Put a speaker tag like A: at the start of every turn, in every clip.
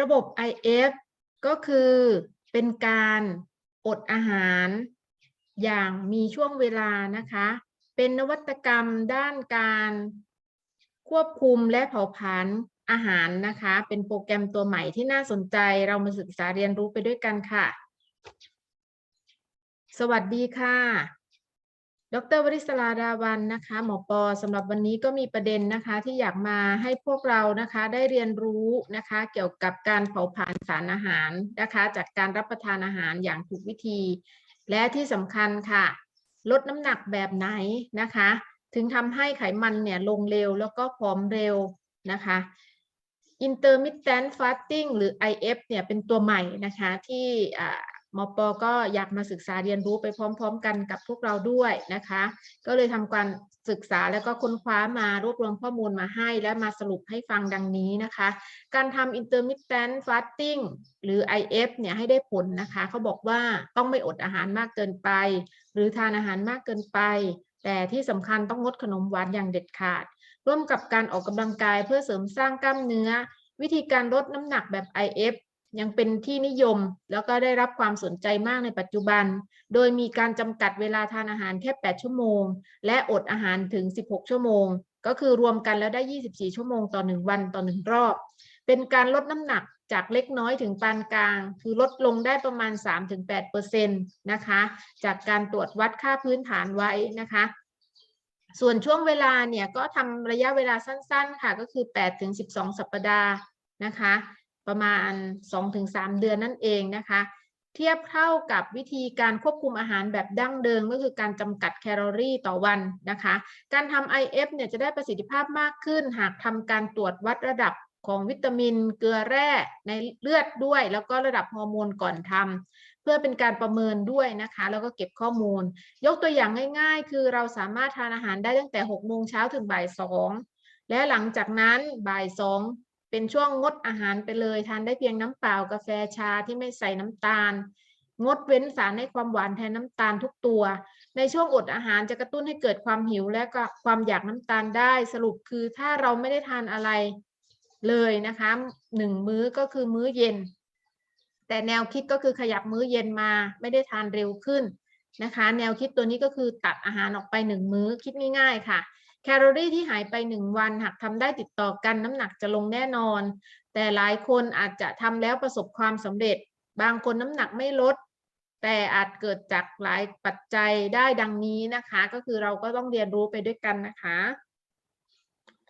A: ระบบ IF ก็คือเป็นการอดอาหารอย่างมีช่วงเวลานะคะ เป็นนวัตกรรมด้านการควบคุมและเผาผลาญอาหารนะคะ เป็นโปรแกรมตัวใหม่ที่น่าสนใจเรามาศึกษาเรียนรู้ไปด้วยกันค่ะ สวัสดีค่ะ ดรวริศราดาวันนะคะหมอปอสำหรับวันนี้ก็มีประเด็นนะคะที่อยากมาให้พวกเรานะคะได้เรียนรู้นะคะเกี่ยวกับการเผาผลาญสารอาหารนะคะจากการรับประทานอาหารอย่างถูกวิธี และที่สำคัญค่ะ ลดน้ำหนักแบบไหนนะคะ ถึงทำให้ไขมันเนี่ยลงเร็วแล้วก็ผอมเร็วนะคะ intermittent fasting หรือ IF เนี่ยเป็นตัวใหม่นะคะที่ มปก็อยากมาศึกษาเรียนรู้ไปพร้อม ๆ กันกับพวกเราด้วยนะคะ ก็เลยทำการศึกษาแล้วก็ค้นคว้ามารวบรวมข้อมูลมาให้ และมาสรุปให้ฟังดังนี้นะคะ การทำ intermittent fasting หรือ IF เนี่ยให้ได้ผลนะคะเขาบอกว่าต้องไม่อดอาหารมากเกินไป หรือทานอาหารมากเกินไป แต่ที่สำคัญต้องงดขนมหวานอย่างเด็ดขาด ร่วมกับการออกกำลังกายเพื่อเสริมสร้างกล้ามเนื้อ วิธีการลดน้ำหนักแบบ IF ยังเป็นที่นิยมแล้วก็ได้รับความสนใจมากในปัจจุบัน โดยมีการจำกัดเวลาทานอาหารแค่ 8 ชั่วโมง และอดอาหารถึง 16 ชั่วโมง ก็คือรวมกันแล้วได้ 24 ชั่วโมงต่อ 1 วันต่อ 1 รอบ เป็นการลดน้ำหนักจากเล็กน้อยถึงปานกลาง คือลดลงได้ประมาณ 3-8%นะคะ จากการตรวจวัดค่าพื้นฐานไว้นะคะส่วนช่วงเวลาเนี่ยก็ทำระยะเวลาสั้นๆค่ะก็คือ 8 ถึง 12 สัปดาห์นะคะ ประมาณ 2-3 เดือนนั่นเองนะคะ เทียบเท่ากับวิธีการควบคุมอาหารแบบดั้งเดิมก็คือการจำกัดแคลอรี่ต่อวันนะคะ การทำ IF เนี่ยจะได้ประสิทธิภาพมากขึ้น หากทำการตรวจวัดระดับของวิตามินเกลือแร่ในเลือดด้วย แล้วก็ระดับฮอร์โมนก่อนทำเพื่อเป็นการประเมินด้วยนะคะ แล้วก็เก็บข้อมูล ยกตัวอย่างง่าย ๆ คือเราสามารถทานอาหารได้ตั้งแต่6โมงเช้าถึงบ่าย2และหลังจากนั้นบ่าย2 เป็นช่วงงดอาหารไปเลย ทานได้เพียงน้ำเปล่ากาแฟชาที่ไม่ใส่น้ำตาล งดเว้นสารให้ความหวานแทนน้ำตาลทุกตัว ในช่วงอดอาหารจะกระตุ้นให้เกิดความหิวและก็ความอยากน้ำตาลได้ สรุปคือถ้าเราไม่ได้ทานอะไรเลยนะคะหนึ่งมื้อก็คือมื้อเย็น แต่แนวคิดก็คือขยับมื้อเย็นมาไม่ได้ทานเร็วขึ้นนะคะ แนวคิดตัวนี้ก็คือตัดอาหารออกไปหนึ่งมื้อคิดง่ายๆค่ะ แคลอรี่ที่หายไปหนึ่งวัน หากทำได้ติดต่อกันน้ำหนักจะลงแน่นอน แต่หลายคนอาจจะทำแล้วประสบความสำเร็จ บางคนน้ำหนักไม่ลด แต่อาจเกิดจากหลายปัจจัยได้ดังนี้นะคะ ก็คือเราก็ต้องเรียนรู้ไปด้วยกันนะคะ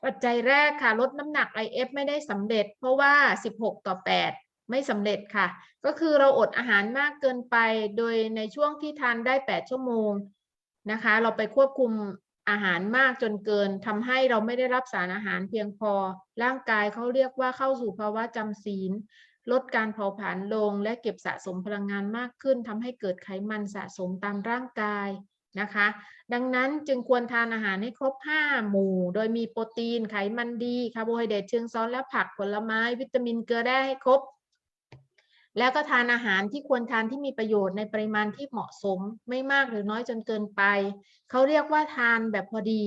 A: ปัจจัยแรกค่ะลดน้ำหนัก IF ไม่ได้สำเร็จ เพราะว่า 16 ต่อ 8ไม่สำเร็จค่ะ ก็คือเราอดอาหารมากเกินไป โดยในช่วงที่ทานได้ 8 ชั่วโมงนะคะ เราไปควบคุม อาหารมากจนเกินทำให้เราไม่ได้รับสารอาหารเพียงพอ ร่างกายเขาเรียกว่าเข้าสู่ภาวะจำศีล ลดการเผาผลาญลง และเก็บสะสมพลังงานมากขึ้นทำให้เกิดไขมันสะสมตามร่างกายนะคะ ดังนั้นจึงควรทานอาหารให้ครบ 5 หมู่ โดยมีโปรตีนไขมันดีคาร์โบไฮเดรตเชิงซ้อนและผักผลไม้ วิตามินเกลือแร่ให้ครบ แล้วก็ทานอาหารที่ควรทานที่มีประโยชน์ในปริมาณที่เหมาะสม ไม่มากหรือน้อยจนเกินไป เขาเรียกว่าทานแบบพอดี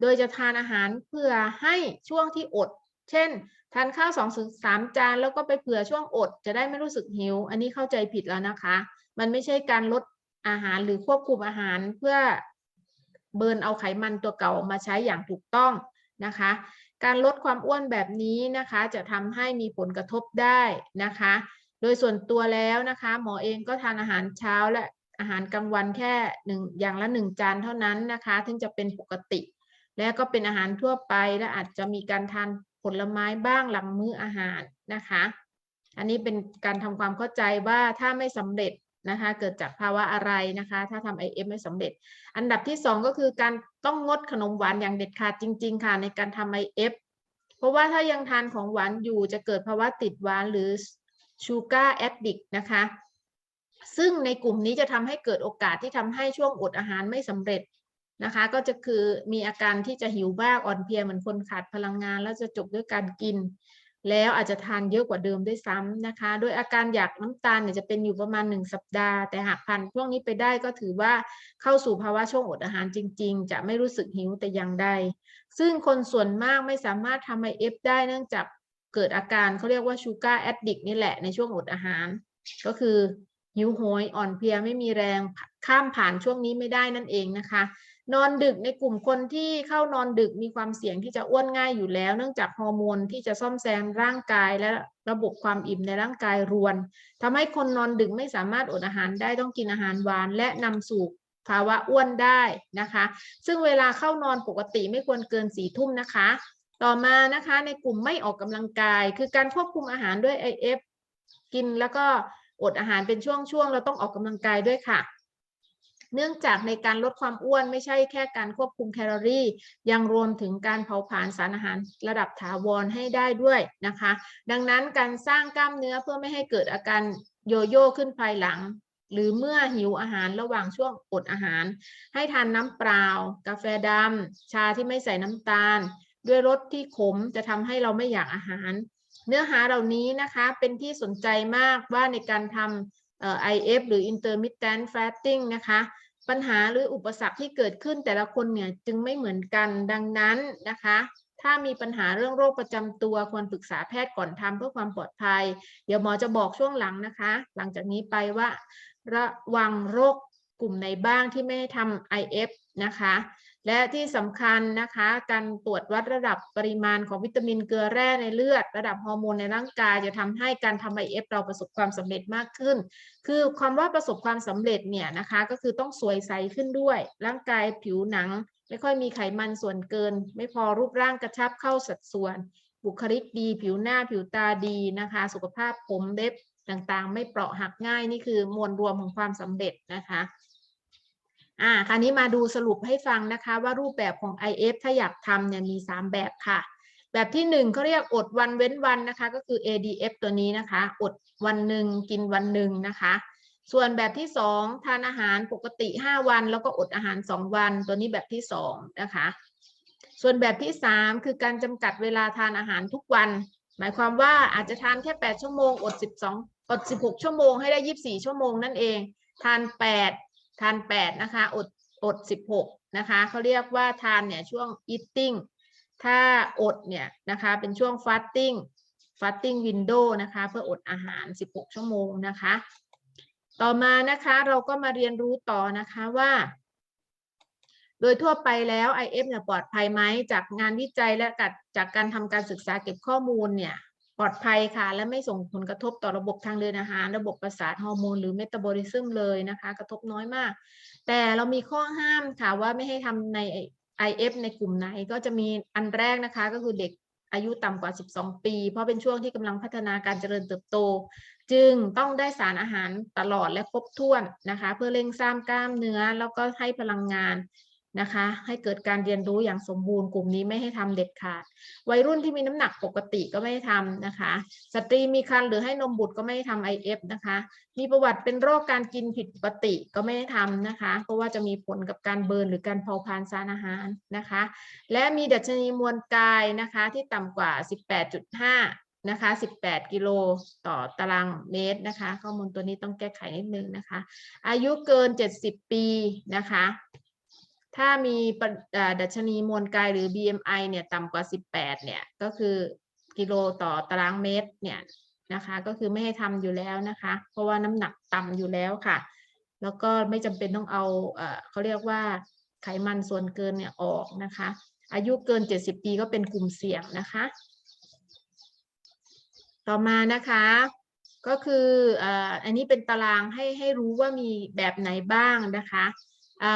A: โดยจะทานอาหารเพื่อให้ช่วงที่อด เช่น ทานข้าวสองถึงสามจานแล้วก็ไปเผื่อช่วงอด จะได้ไม่รู้สึกหิว อันนี้เข้าใจผิดแล้วนะคะ มันไม่ใช่การลดอาหารหรือควบคุมอาหารเพื่อเบิร์นเอาไขมันตัวเก่ามาใช้อย่างถูกต้องนะคะ การลดความอ้วนแบบนี้นะคะ จะทำให้มีผลกระทบได้นะคะ โดยส่วนตัวแล้วนะคะ หมอเองก็ทานอาหารเช้าและอาหารกลางวันแค่หนึ่งอย่างละหนึ่งจานเท่านั้นนะคะถึงจะเป็นปกติ และก็เป็นอาหารทั่วไปและอาจจะมีการทานผลไม้บ้างหลังมื้ออาหารนะคะ อันนี้เป็นการทำความเข้าใจว่าถ้าไม่สำเร็จนะคะ เกิดจากภาวะอะไรนะคะ ถ้าทำ IF ไม่สำเร็จ อันดับที่สองก็คือการต้องงดขนมหวานอย่างเด็ดขาดจริง ๆ ค่ะในการทำ IF เพราะว่าถ้ายังทานของหวานอยู่จะเกิดภาวะติดหวานหรือ sugar addict นะคะ ซึ่งในกลุ่มนี้จะทำให้เกิดโอกาสที่ทำให้ช่วงอดอาหารไม่สำเร็จนะคะ ก็จะคือมีอาการที่จะหิวบ้างอ่อนเพลียเหมือนคนขาดพลังงาน แล้วจะจบด้วยการกิน แล้วอาจจะทานเยอะกว่าเดิมด้วยซ้ำนะคะ โดยอาการอยากน้ำตาลเนี่ยจะเป็นอยู่ประมาณ 1 สัปดาห์ แต่หากผ่านช่วงนี้ไปได้ก็ถือว่าเข้าสู่ภาวะช่วงอดอาหารจริง ๆ จะไม่รู้สึกหิวแต่อย่างใด ซึ่งคนส่วนมากไม่สามารถทำ IF ได้เนื่องจาก เกิดอาการเขาเรียกว่าชูการ์แอดดิกนี่แหละในช่วงอดอาหาร ก็คือหิวโหยอ่อนเพลียไม่มีแรงข้ามผ่านช่วงนี้ไม่ได้นั่นเองนะคะ นอนดึกในกลุ่มคนที่เข้านอนดึกมีความเสี่ยงที่จะอ้วนง่ายอยู่แล้ว เนื่องจากฮอร์โมนที่จะซ่อมแซมร่างกายและระบบความอิ่มในร่างกายรวนทำให้คนนอนดึกไม่สามารถอดอาหารได้ต้องกินอาหารหวาน และนำสู่ภาวะอ้วนได้นะคะ ซึ่งเวลาเข้านอนปกติไม่ควรเกินสี่ทุ่มนะคะ ต่อมานะคะในกลุ่มไม่ออกกำลังกาย คือการควบคุมอาหารด้วย IF กินแล้วก็อดอาหารเป็นช่วงๆเราต้องออกกำลังกายด้วยค่ะ เนื่องจากในการลดความอ้วนไม่ใช่แค่การควบคุมแคลอรี่ ยังรวมถึงการเผาผลาญสารอาหารระดับถาวรให้ได้ด้วยนะคะ ดังนั้นการสร้างกล้ามเนื้อเพื่อไม่ให้เกิดอาการโยโย่ขึ้นภายหลัง หรือเมื่อหิวอาหารระหว่างช่วงอดอาหาร ให้ทานน้ำเปล่า กาแฟดำชาที่ไม่ใส่น้ำตาล ด้วยรสที่ขมจะทำให้เราไม่อยากอาหาร เนื้อหาเหล่านี้นะคะเป็นที่สนใจมากว่าในการทำเอ่อ IF หรือ intermittent fasting นะคะปัญหาหรืออุปสรรคที่เกิดขึ้นแต่ละคนเนี่ยจึงไม่เหมือนกันดังนั้นนะคะ ถ้ามีปัญหาเรื่องโรคประจำตัวควรปรึกษาแพทย์ก่อนทำเพื่อความปลอดภัย เดี๋ยวหมอจะบอกช่วงหลังนะคะ หลังจากนี้ไปว่าระวังโรคกลุ่มไหนบ้างที่ไม่ให้ทำ IF นะคะ และที่สำคัญนะคะ การตรวจวัดระดับปริมาณของวิตามินเกลือแร่ในเลือด ระดับฮอร์โมนในร่างกายจะทำให้การทำ IF เราประสบความสำเร็จมากขึ้น คือความว่าประสบความสำเร็จเนี่ยนะคะ ก็คือต้องสวยใสขึ้นด้วย ร่างกายผิวหนัง ไม่ค่อยมีไขมันส่วนเกิน ไม่พอรูปร่างกระชับเข้าสัดส่วน บุคลิกดี ผิวหน้าผิวตาดีนะคะ สุขภาพผมเล็บต่างๆ ไม่เปราะหักง่ายนี่คือมวลรวมของความสำเร็จนะคะ อ่าคราวนี้มาดูสรุปให้ฟังนะคะ ว่ารูปแบบของ IF ถ้าอยากทำเนี่ยมี 3 แบบค่ะ แบบที่ 1เขาเรียกอดวันเว้นวันนะคะ ก็คือ ADF ตัวนี้นะคะ อดวันหนึ่งกินวันหนึ่งนะคะ ส่วนแบบที่ 2 ทานอาหารปกติ 5 วัน แล้วก็อดอาหาร 2 วัน ตัวนี้แบบที่2นะคะ ส่วนแบบที่ 3 คือการจำกัดเวลาทานอาหารทุกวัน หมายความว่าอาจจะทานแค่ 8 ชั่วโมง อด 12 อด 16 ชั่วโมงให้ได้ 24 ชั่วโมงนั่นเอง ทาน 8 ทาน8นะคะ อดอด16นะคะเขาเรียกว่าทานเนี่ยช่วง eating ถ้าอดเนี่ยนะคะเป็นช่วง fasting fasting window นะคะเพื่ออดอาหาร 16 ชั่วโมงนะคะ ต่อมานะคะเราก็มาเรียนรู้ต่อนะคะว่า โดยทั่วไปแล้ว IF เนี่ยปลอดภัยไหมจากงานวิจัยและกัดจากการทำการศึกษาเก็บข้อมูลเนี่ย ปลอดภัยค่ะ และไม่ส่งผลกระทบต่อระบบทางเดินอาหาร ระบบประสาทฮอร์โมนหรือเมตาบอลิซึมเลยนะคะ กระทบน้อยมาก แต่เรามีข้อห้ามค่ะว่าไม่ให้ทำใน IF ในกลุ่มไหนก็จะมีอันแรกนะคะ ก็คือเด็กอายุต่ำกว่า 12 ปี เพราะเป็นช่วงที่กำลังพัฒนาการเจริญเติบโต จึงต้องได้สารอาหารตลอดและครบถ้วนนะคะ เพื่อเร่งสร้างกล้ามเนื้อแล้วก็ให้พลังงาน นะคะ ให้เกิดการเรียนรู้อย่างสมบูรณ์กลุ่มนี้ไม่ให้ทำเด็ดขาด วัยรุ่นที่มีน้ำหนักปกติก็ไม่ให้ทำนะคะ สตรีมีครรภ์หรือให้นมบุตรก็ไม่ให้ทำ IF นะคะ มีประวัติเป็นโรคการกินผิดปกติก็ไม่ให้ทำนะคะ เพราะว่าจะมีผลกับการเบิร์นหรือการเผาผลาญสารอาหารนะคะ และมีดัชนีมวลกายนะคะที่ต่ำกว่า 18.5นะคะ 18 กิโลต่อตารางเมตรนะคะ ข้อมูลตัวนี้ต้องแก้ไขนิดนึงนะคะ อายุเกิน 70 ปีนะคะ ถ้ามีดัชนีมวลกายหรือ BMI เนี่ยต่ำกว่า 18 เนี่ย ก็คือกิโลต่อตารางเมตรเนี่ยนะคะ ก็คือไม่ให้ทำอยู่แล้วนะคะ เพราะว่าน้ำหนักต่ำอยู่แล้วค่ะ แล้วก็ไม่จำเป็นต้องเอาเขาเรียกว่าไขมันส่วนเกินเนี่ยออกนะคะ อายุเกิน 70 ปีก็เป็นกลุ่มเสี่ยงนะคะ ต่อมานะคะก็คืออันนี้เป็นตารางให้ให้รู้ว่ามีแบบไหนบ้างนะคะ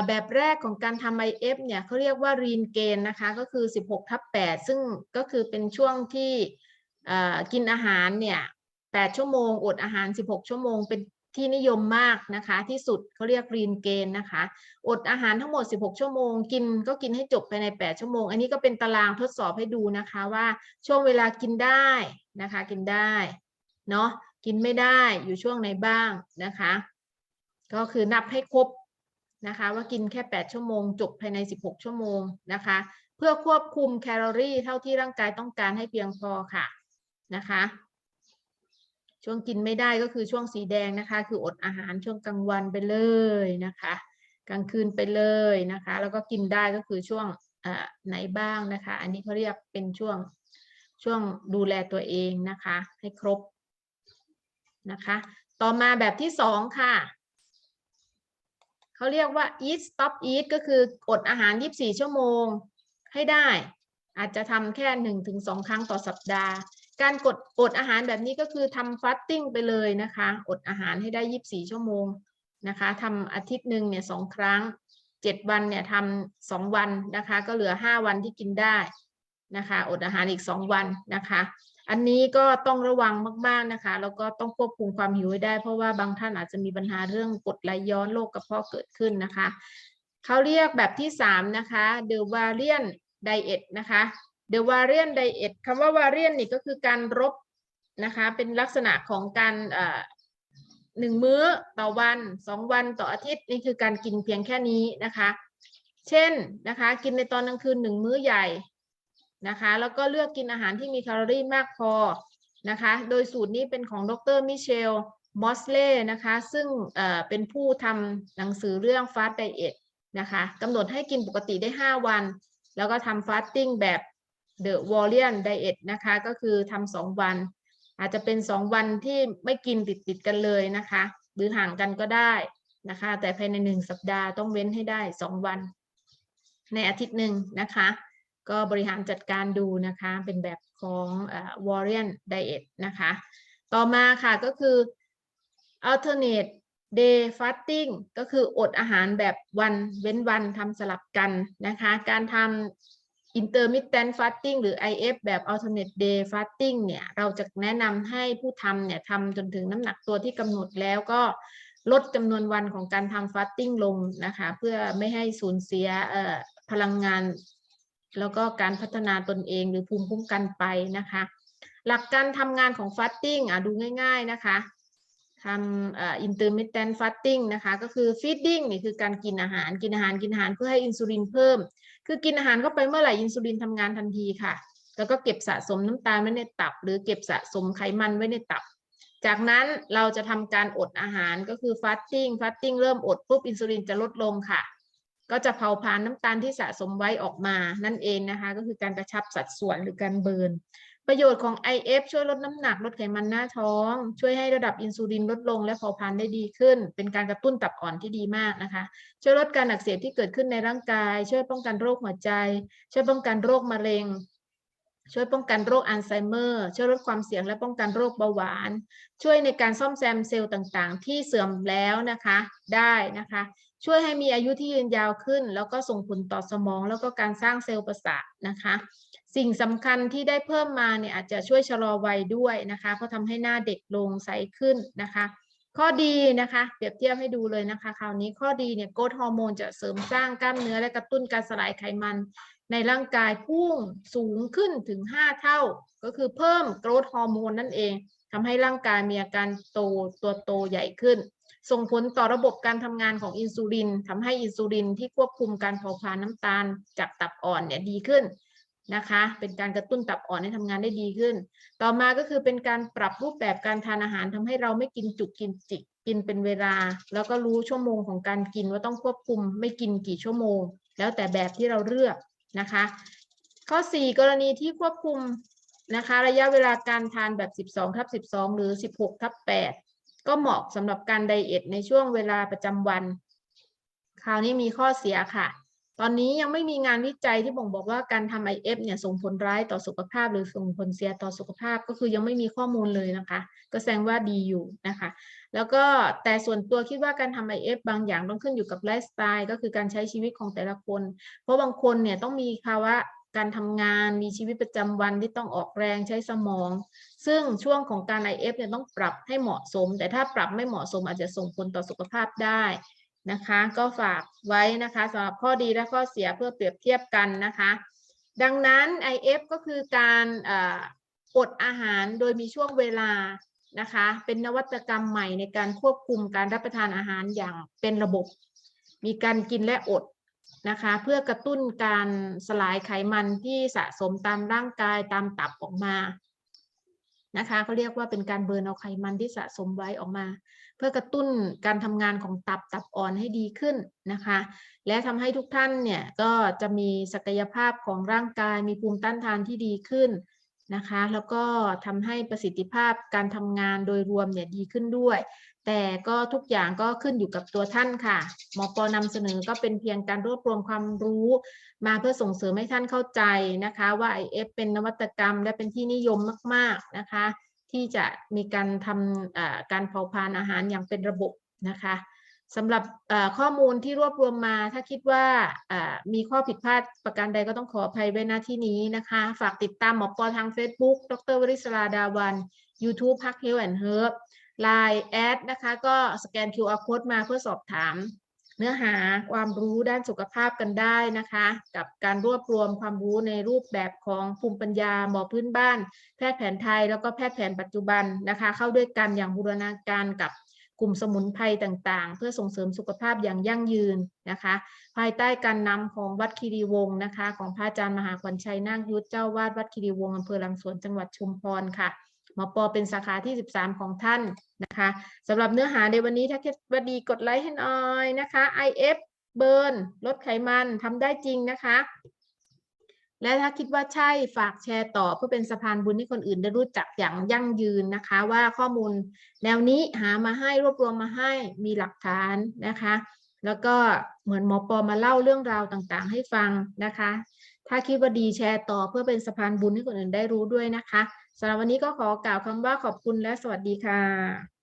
A: แบบแรกของการทำ IF เนี่ยเขาเรียกว่า Lean Gain นะคะก็คือ 16 ทับ 8 ซึ่งก็คือเป็นช่วงที่กินอาหารเนี่ย 8 ชั่วโมง อดอาหาร 16 ชั่วโมง เป็นที่นิยมมากนะคะ ที่สุดเขาเรียก Lean Gain นะคะ อดอาหารทั้งหมด 16 ชั่วโมง กินก็กินให้จบภายใน 8 ชั่วโมง อันนี้ก็เป็นตารางทดสอบให้ดูนะคะว่าช่วงเวลากินได้นะคะ กินได้เนาะกินไม่ได้อยู่ช่วงไหนบ้างนะคะ ก็คือนับให้ครบ นะคะว่ากินแค่ 8 ชั่วโมง จบภายใน 16 ชั่วโมงนะคะ เพื่อควบคุมแคลอรี่เท่าที่ร่างกายต้องการให้เพียงพอค่ะนะคะ ช่วงกินไม่ได้ก็คือช่วงสีแดงนะคะ คืออดอาหารช่วงกลางวันไปเลยนะคะ กลางคืนไปเลยนะคะ แล้วก็กินได้ก็คือช่วงอ่าไหนบ้างนะคะ อันนี้เขาเรียกเป็นช่วงช่วงดูแลตัวเองนะคะ ให้ครบนะคะ ต่อมาแบบที่สองค่ะ เขาเรียกว่า eat stop eat ก็คืออดอาหาร 24 ชั่วโมงให้ได้ อาจจะทำแค่1นถึงสครั้งต่อสัปดาห์ การกดอดอาหารแบบนี้ก็คือทำ fasting ไปเลยนะคะ อดอาหารให้ได้ 24 ชั่วโมงนะคะทำอาทิตย์หนึ่งเนี่ยสองครั้ง 7 วันเนี่ยทำสองวันนะคะ ก็เหลือ 5 วันที่กินได้นะคะ อดอาหารอีก 2 วันนะคะ อันนี้ก็ต้องระวังมากๆนะคะ แล้วก็ต้องควบคุมความหิวให้ได้ เพราะว่าบางท่านอาจจะมีปัญหาเรื่องกดไหลย้อนโรคกระเพาะเกิดขึ้นนะคะ เขาเรียกแบบที่ 3 นะคะ The Variant Diet นะคะ The Variant Diet คำว่า Variant นี่ก็คือการรบนะคะ เป็นลักษณะของการหนึ่งมื้อต่อวันสองวันต่ออาทิตย์นี่คือการกินเพียงแค่นี้นะคะ เช่นนะคะ กินในตอนกลางคืนหนึ่งมื้อใหญ่ นะคะ แล้วก็เลือกกินอาหารที่มีแคลอรี่มากพอนะคะ โดยสูตรนี้เป็นของดรมิเชลมอสเล่นะคะ ซึ่งเป็นผู้ทำหนังสือเรื่อง Fast Diet นะคะกำหนดให้กินปกติได้ 5 วัน แล้วก็ทำ fasting แบบ The Warrior Diet นะคะ ก็คือทำสองวัน อาจจะเป็นสองวันที่ไม่กินติดติดกันเลยนะคะ หรือห่างกันก็ได้นะคะ แต่ภายในหนึ่งสัปดาห์ต้องเว้นให้ได้สองวัน ในอาทิตย์หนึ่งนะคะ ก็บริหารจัดการดูนะคะเป็นแบบของเอ่อ Warrior Diet นะคะต่อมาค่ะก็คือ alternate day fasting ก็คืออดอาหารแบบวันเว้นวันทำสลับกันนะคะการทำ intermittent fasting หรือ IF แบบ alternate day fasting เนี่ยเราจะแนะนำให้ผู้ทำเนี่ยทำจนถึงน้ำหนักตัวที่กำหนดแล้วก็ลดจำนวนวันของการทำ fasting ลงนะคะเพื่อไม่ให้สูญเสียพลังงาน แล้วก็การพัฒนาตนเองหรือภูมิคุ้มกันไปนะคะ หลักการทำงานของ fasting อะดูง่าย ๆนะคะทำอ่อ intermittent fasting นะคะ ก็คือ feeding นี่คือการกินอาหารกินอาหารกินอาหารเพื่อให้อินซูลินเพิ่ม คือกินอาหารเข้าไปเมื่อไหร่อินซูลินทำงานทันทีค่ะ แล้วก็เก็บสะสมน้ำตาลไว้ในตับ หรือเก็บสะสมไขมันไว้ในตับ จากนั้นเราจะทำการอดอาหารก็คือ fasting fasting เริ่มอดปุ๊บอินซูลินจะลดลงค่ะ ก็จะเผาผลาญน้ำตาลที่สะสมไว้ออกมานั่นเองนะคะ ก็คือการกระชับสัดส่วนหรือการเบิร์นประโยชน์ของ IF ช่วยลดน้ำหนักลดไขมันหน้าท้อง ช่วยให้ระดับอินซูลินลดลงและเผาผลาญได้ดีขึ้น เป็นการกระตุ้นตับอ่อนที่ดีมากนะคะ ช่วยลดการอักเสบที่เกิดขึ้นในร่างกาย ช่วยป้องกันโรคหัวใจ ช่วยป้องกันโรคมะเร็ง ช่วยป้องกันโรคอัลไซเมอร์ ช่วยลดความเสี่ยงและป้องกันโรคเบาหวาน ช่วยในการซ่อมแซมเซลล์ต่างๆ ที่เสื่อมแล้วนะคะ ได้นะคะ ช่วยให้มีอายุที่ยืนยาวขึ้น แล้วก็ส่งผลต่อสมอง แล้วก็การสร้างเซลล์ประสาทนะคะ สิ่งสำคัญที่ได้เพิ่มมาเนี่ยอาจจะช่วยชะลอวัยด้วยนะคะ เพราะทำให้หน้าเด็กลงใสขึ้นนะคะ ข้อดีนะคะ เปรียบเทียบให้ดูเลยนะคะ คราวนี้ข้อดีเนี่ยโกรทฮอร์โมนจะเสริมสร้างกล้ามเนื้อและกระตุ้นการสลายไขมันในร่างกายพุ่งสูงขึ้นถึง 5 เท่า ก็คือเพิ่มโกรทฮอร์โมนนั่นเองทำให้ร่างกายมีอาการโตตัวโตใหญ่ขึ้น ส่งผลต่อระบบการทำงานของอินซูลินทำให้อินซูลินที่ควบคุมการเผาผลาญน้ำตาลจากตับอ่อนเนี่ยดีขึ้นนะคะ เป็นการกระตุ้นตับอ่อนให้ทำงานได้ดีขึ้น ต่อมาก็คือเป็นการปรับรูปแบบการทานอาหารทำให้เราไม่กินจุกกินจิกกินเป็นเวลา แล้วก็รู้ชั่วโมงของการกินว่าต้องควบคุมไม่กินกี่ชั่วโมง แล้วแต่แบบที่เราเลือกนะคะ ข้อ 4 กรณีที่ควบคุมนะคะ ระยะเวลาการทานแบบ 12ทับ12 หรือ 16ทับ8 ก็เหมาะสำหรับการไดเอทในช่วงเวลาประจำวัน คราวนี้มีข้อเสียค่ะ ตอนนี้ยังไม่มีงานวิจัยที่บ่งบอกว่าการทำ IF เนี่ยส่งผลร้ายต่อสุขภาพหรือส่งผลเสียต่อสุขภาพก็คือยังไม่มีข้อมูลเลยนะคะ ก็แสดงว่าดีอยู่นะคะ แล้วก็แต่ส่วนตัวคิดว่าการทำ IF บางอย่างต้องขึ้นอยู่กับไลฟ์สไตล์ก็คือการใช้ชีวิตของแต่ละคน เพราะบางคนเนี่ยต้องมีภาวะ การทำงานมีชีวิตประจำวันที่ต้องออกแรงใช้สมอง ซึ่งช่วงของการ IF เนี่ยต้องปรับให้เหมาะสม แต่ถ้าปรับไม่เหมาะสมอาจจะส่งผลต่อสุขภาพได้นะคะ ก็ฝากไว้นะคะสำหรับข้อดีและข้อเสียเพื่อเปรียบเทียบกันนะคะ ดังนั้น IF ก็คือการอดอาหารโดยมีช่วงเวลานะคะ เป็นนวัตกรรมใหม่ในการควบคุมการรับประทานอาหารอย่างเป็นระบบ มีการกินและอด นะคะ เพื่อกระตุ้นการสลายไขมันที่สะสมตามร่างกายตามตับออกมานะคะเขาเรียกว่าเป็นการเบิร์นเอาไขมันที่สะสมไว้ออกมา เพื่อกระตุ้นการทำงานของตับตับอ่อนให้ดีขึ้นนะคะ และทำให้ทุกท่านเนี่ยก็จะมีศักยภาพของร่างกายมีภูมิต้านทานที่ดีขึ้น นะคะ แล้วก็ทำให้ประสิทธิภาพการทำงานโดยรวมเนี่ยดีขึ้นด้วย แต่ก็ทุกอย่างก็ขึ้นอยู่กับตัวท่านค่ะ หมอปอนำเสนอก็เป็นเพียงการรวบรวมความรู้ มาเพื่อส่งเสริมให้ท่านเข้าใจนะคะ ว่า IF เป็นนวัตกรรมและเป็นที่นิยมมาก ๆนะคะ ที่จะมีการทำการเผาผลาญอาหารอย่างเป็นระบบนะคะ สำหรับข้อมูลที่รวบรวมมาถ้าคิดว่ามีข้อผิดพลาดประการใดก็ต้องขออภัยไว้ณที่นี้นะคะ ฝากติดตามหมอปอทาง Facebook ดรวริศราดาวัน YouTube พักเฮลแอนเฮิร์บ Line แอดนะคะ ก็สแกน QR code มาเพื่อสอบถาม เนื้อหาความรู้ด้านสุขภาพกันได้นะคะ กับการรวบรวมความรู้ในรูปแบบของภูมิปัญญาหมอพื้นบ้าน แพทย์แผนไทยแล้วก็แพทย์แผนปัจจุบันนะคะ เข้าด้วยกันอย่างบูรณาการกับ กลุ่มสมุนไพรต่างๆ เพื่อส่งเสริมสุขภาพอย่างยั่งยืนนะคะ ภายใต้การนำของวัดคีรีวงศ์นะคะ ของพระอาจารย์มหาขวัญชัยนาคยุทธเจ้าวาดวัดคีรีวงศ์อำเภอลังสวนจังหวัดชุมพรค่ะหมอปอเป็นสาขาที่ 13 ของท่านนะคะสำหรับเนื้อหาในวันนี้ถ้าเคิดวดีกดไลค์ให้หน่อยนะคะ IF เบิร์นลดไขมันทำได้จริงนะคะ และถ้าคิดว่าใช่ฝากแชร์ต่อเพื่อเป็นสะพานบุญให้คนอื่นได้รู้จักอย่างยั่งยืนนะคะ ว่าข้อมูลแนวนี้หามาให้รวบรวมมาให้มีหลักฐานนะคะ แล้วก็เหมือนหมอปอมาเล่าเรื่องราวต่างๆ ให้ฟังนะคะ ถ้าคิดว่าดีแชร์ต่อเพื่อเป็นสะพานบุญให้คนอื่นได้รู้ด้วยนะคะสำหรับวันนี้ก็ขอกล่าวคำว่าขอบคุณและสวัสดีค่ะ